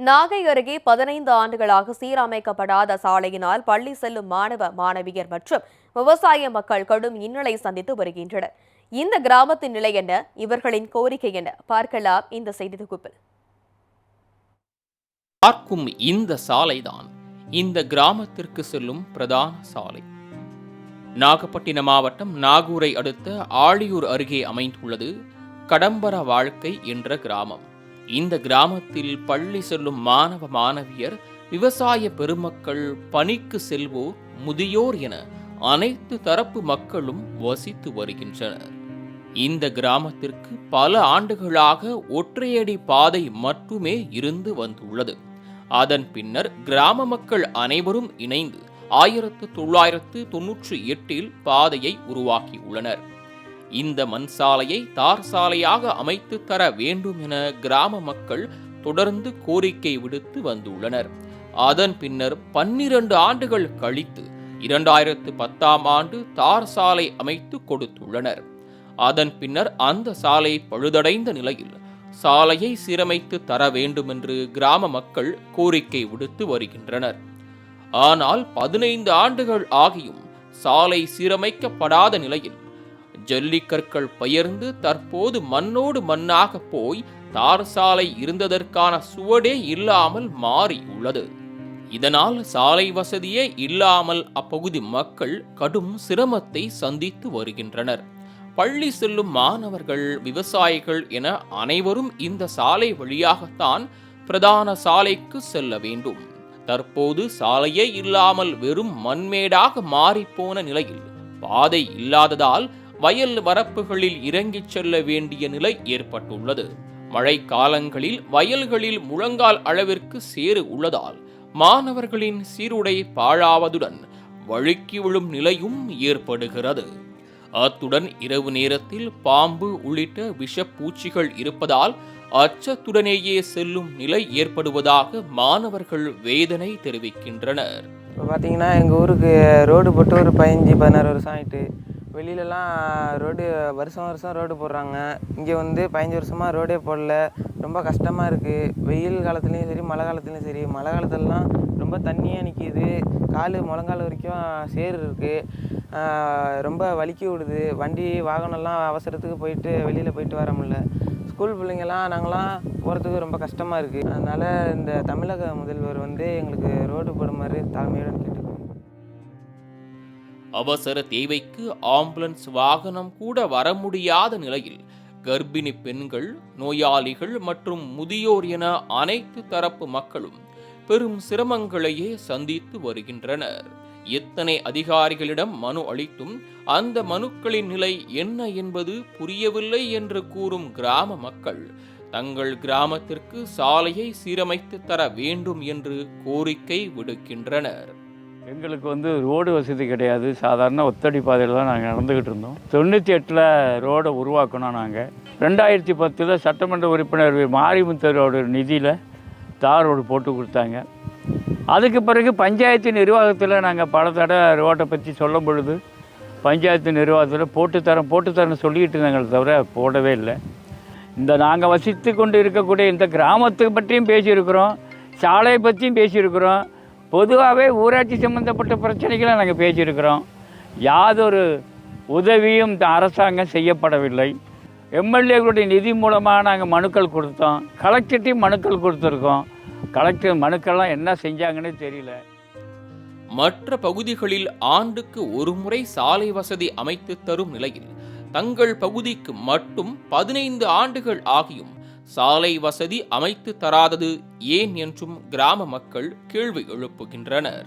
நாகை அருகே பதினைந்து ஆண்டுகளாக சீரமைக்கப்படாத சாலையினால் பள்ளி செல்லும் மாணவ மாணவியர் மற்றும் விவசாய மக்கள் கடும் இன்னலை சந்தித்து வருகின்றனர். இந்த கிராமத்தின் நிலை என்ன? இவர்களின் கோரிக்கை என்ன? பார்க்கலாம் இந்த செய்தி தொகுப்பில் பார்க்கும் இந்த சாலைதான் இந்த கிராமத்திற்கு செல்லும் பிரதான சாலை. நாகப்பட்டினம் மாவட்டம் நாகூரை அடுத்த ஆழியூர் அருகே அமைந்துள்ளது கடம்பர வாழ்க்கை என்ற கிராமம். இந்த கிராமத்தில் பள்ளி செல்லும் மாணவ மாணவியர் விவசாய பெருமக்கள் பணிக்கு செல்வோர் முதியோர் என அனைத்து தரப்பு மக்களும் வசித்து வருகின்றனர். இந்த கிராமத்திற்கு பல ஆண்டுகளாக ஒற்றையடி பாதை மட்டுமே இருந்து வந்துள்ளது. அதன் பின்னர் கிராம மக்கள் அனைவரும் இணைந்து ஆயிரத்து தொள்ளாயிரத்து தொன்னூற்றி எட்டில் பாதையை உருவாக்கியுள்ளனர். இந்த மண் சாலையை தார் சாலையாக அமைத்து தர வேண்டும் என கிராம மக்கள் தொடர்ந்து கோரிக்கை விடுத்து வந்துள்ளனர். அதன் பின்னர் பன்னிரண்டு ஆண்டுகள் கழித்து இரண்டாயிரத்து பத்தாம் ஆண்டு தார் சாலை அமைத்து கொடுத்துள்ளனர். அதன் பின்னர் அந்த சாலை பழுதடைந்த நிலையில் சாலையை சீரமைத்து தர வேண்டும் என்று கிராம மக்கள் கோரிக்கை விடுத்து வருகின்றனர். ஆனால் பதினைந்து ஆண்டுகள் ஆகியும் சாலை சீரமைக்கப்படாத நிலையில் ஜல்லிக்கற்கள் பெயர்ந்து தற்போது மண்ணோடு மண்ணாக போய் தார் சாலை இருந்ததற்கான சுவடே இல்லாமல் மாறி உள்ளது. இதனால் சாலை வசதியே இல்லாமல் அப்பகுதி மக்கள் கடும் சிரமத்தை சந்தித்து வருகின்றனர். பள்ளி செல்லும் மாணவர்கள் விவசாயிகள் என அனைவரும் இந்த சாலை வழியாகத்தான் பிரதான சாலைக்கு செல்ல வேண்டும். தற்போது சாலையே இல்லாமல் வெறும் மண்மேடாக மாறிப்போன நிலையில் பாதை இல்லாததால் வயல் வரப்புகளில் இறங்கிச் செல்ல வேண்டிய நிலை ஏற்பட்டுள்ளது. மழை காலங்களில் வயல்களில் முழங்கால் அளவிற்கு சேறு உள்ளதால் மாணவர்களின் சீருடை பாழாவதுடன் வழுக்கி விழும் நிலையும் ஏற்படுகிறது. அத்துடன் இரவு நேரத்தில் பாம்பு உள்ளிட்ட விஷப்பூச்சிகள் இருப்பதால் அச்சத்துடனேயே செல்லும் நிலை ஏற்படுவதாக மாணவர்கள் வேதனை தெரிவிக்கின்றனர். இப்போ பார்த்தீங்கன்னா எங்கள் ஊருக்கு ரோடு போட்டு ஒரு பதினஞ்சு பதினாறு வருஷம் ஆயிட்டு. வெளியிலலாம் ரோடு வருஷம் வருஷம் ரோடு போடுறாங்க. இங்கே வந்து பதினஞ்சு வருஷமாக ரோடே போடல. ரொம்ப கஷ்டமாக இருக்குது வெயில் காலத்துலேயும் சரி மழை காலத்துலேயும் சரி. மழை காலத்துலலாம் ரொம்ப தண்ணியாக நிற்கிது கால் முழங்கால் வரைக்கும் சேர் இருக்குது ரொம்ப வலிக்கி விடுது. வண்டி வாகனம்லாம் அவசரத்துக்கு போயிட்டு வெளியில் போயிட்டு வர முடியல. ஸ்கூல் பிள்ளைங்கள்லாம் நாங்களாம் போகிறதுக்கு ரொம்ப கஷ்டமாக இருக்குது அதனால் இந்த தமிழக முதல்வர் வந்து எங்களுக்கு ரோடு போடும் மாதிரி தலைமையுடன் கேட்டுக்கிறோம் அவசர தேவைக்கு ஆம்புலன்ஸ் வாகனம் கூட வர முடியாத நிலையில் கர்ப்பிணி பெண்கள் நோயாளிகள் மற்றும் முதியோர் என அனைத்து தரப்பு மக்களும் பெரும் சிரமங்களையே சந்தித்து வருகின்றனர். எத்தனை அதிகாரிகளிடம் மனு அளித்தும் அந்த மனுக்களின் நிலை என்ன என்பது புரியவில்லை என்று கூறும் கிராம மக்கள் தங்கள் கிராமத்திற்கு சாலையை சீரமைத்து தர வேண்டும் என்று கோரிக்கை விடுக்கின்றனர். எங்களுக்கு வந்து ரோடு வசதி கிடையாது. சாதாரண ஒத்தடி பாதையில் தான் நாங்கள் நடந்துக்கிட்டு இருந்தோம். தொண்ணூற்றி எட்டில் ரோடை உருவாக்கணும் நாங்கள் ரெண்டாயிரத்தி பத்தில் சட்டமன்ற உறுப்பினர் மாரிமுத்தரோட நிதியில் தார் ரோடு போட்டு கொடுத்தாங்க. அதுக்கு பிறகு பஞ்சாயத்து நிர்வாகத்தில் நாங்கள் பல தடவை ரோட்டை பற்றி சொல்லும் பொழுது பஞ்சாயத்து நிர்வாகத்தில் போட்டு தரோம் போட்டு தரேன்னு சொல்லிக்கிட்டு இருந்தாங்களே தவிர போடவே இல்லை. இந்த நாங்கள் வசித்து கொண்டு இருக்கக்கூடிய இந்த கிராமத்தை பற்றியும் பேசியிருக்கிறோம். சாலையை பற்றியும் பேசியிருக்கிறோம். பொதுவாகவே ஊராட்சி சம்மந்தப்பட்ட பிரச்சனைகளை நாங்கள் பேசியிருக்கிறோம். யாதொரு உதவியும் அரசாங்கம் செய்யப்படவில்லை. எம்எல்ஏகளுடைய நிதி மூலமாக நாங்கள் மனுக்கள் கொடுத்தோம். கலெக்டர்ட்டையும் மனுக்கள் கொடுத்துருக்கோம். கலெக்டர் மனுக்கள்லாம் என்ன செஞ்சாங்கன்னு தெரியல. மற்ற பகுதிகளில் ஆண்டுக்கு ஒருமுறை சாலை வசதி அமைத்து தரும் நிலையில் தங்கள் பகுதிக்கு மட்டும் பதினைந்து ஆண்டுகள் ஆகியும் சாலை வசதி அமைத்து தராதது ஏன் என்றும் கிராம மக்கள் கேள்வி எழுப்புகின்றனர்.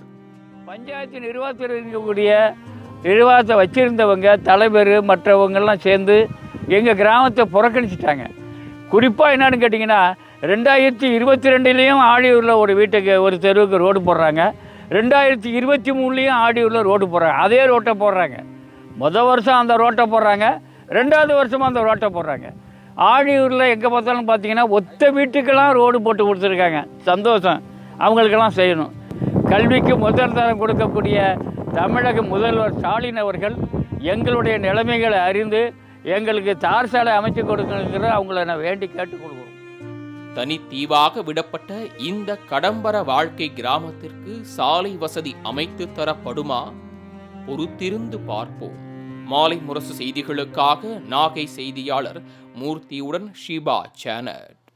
பஞ்சாயத்து நிர்வாகத்தில் இருக்கக்கூடிய நிர்வாகத்தை வச்சிருந்தவங்க தலைவர் மற்றவங்கெல்லாம் சேர்ந்து எங்கள் கிராமத்தை புறக்கணிச்சிட்டாங்க. குறிப்பாக என்னன்னு கேட்டிங்கன்னா ரெண்டாயிரத்தி இருபத்தி ரெண்டுலேயும் ஆடியூரில் ஒரு வீட்டுக்கு ஒரு தெருவுக்கு ரோடு போடுறாங்க. ரெண்டாயிரத்தி இருபத்தி மூணுலேயும் ஆடியூரில் ரோடு போடுறாங்க. அதே ரோட்டை போடுறாங்க. மொதல் வருஷம் அந்த ரோட்டை போடுறாங்க. ரெண்டாவது வருஷமும் அந்த ரோட்டை போடுறாங்க. ஆழியூரில் எங்கே பார்த்தாலும் பார்த்தீங்கன்னா ஒத்த வீட்டுக்கெல்லாம் ரோடு போட்டு கொடுத்துருக்காங்க. சந்தோஷம். அவங்களுக்கெல்லாம் செய்யணும். கல்விக்கு முதல் தரம் கொடுக்கக்கூடிய தமிழக முதல்வர் ஸ்டாலின் அவர்கள் எங்களுடைய நிலைமைகளை அறிந்து எங்களுக்கு தார் சாலை அமைச்சு கொடுக்கணுங்கிற அவங்கள நான் வேண்டி கேட்டுக் கொடுக்குறோம் தனித்தீவாக விடப்பட்ட இந்த கடம்பர வாழ்க்கை கிராமத்திற்கு சாலை வசதி அமைத்து தரப்படுமா? பொறுத்திருந்து பார்ப்போம். மாலை முரசு செய்திகளுக்காக நாகை செய்தியாளர் மூர்த்தியுடன் ஷிபா சேனட்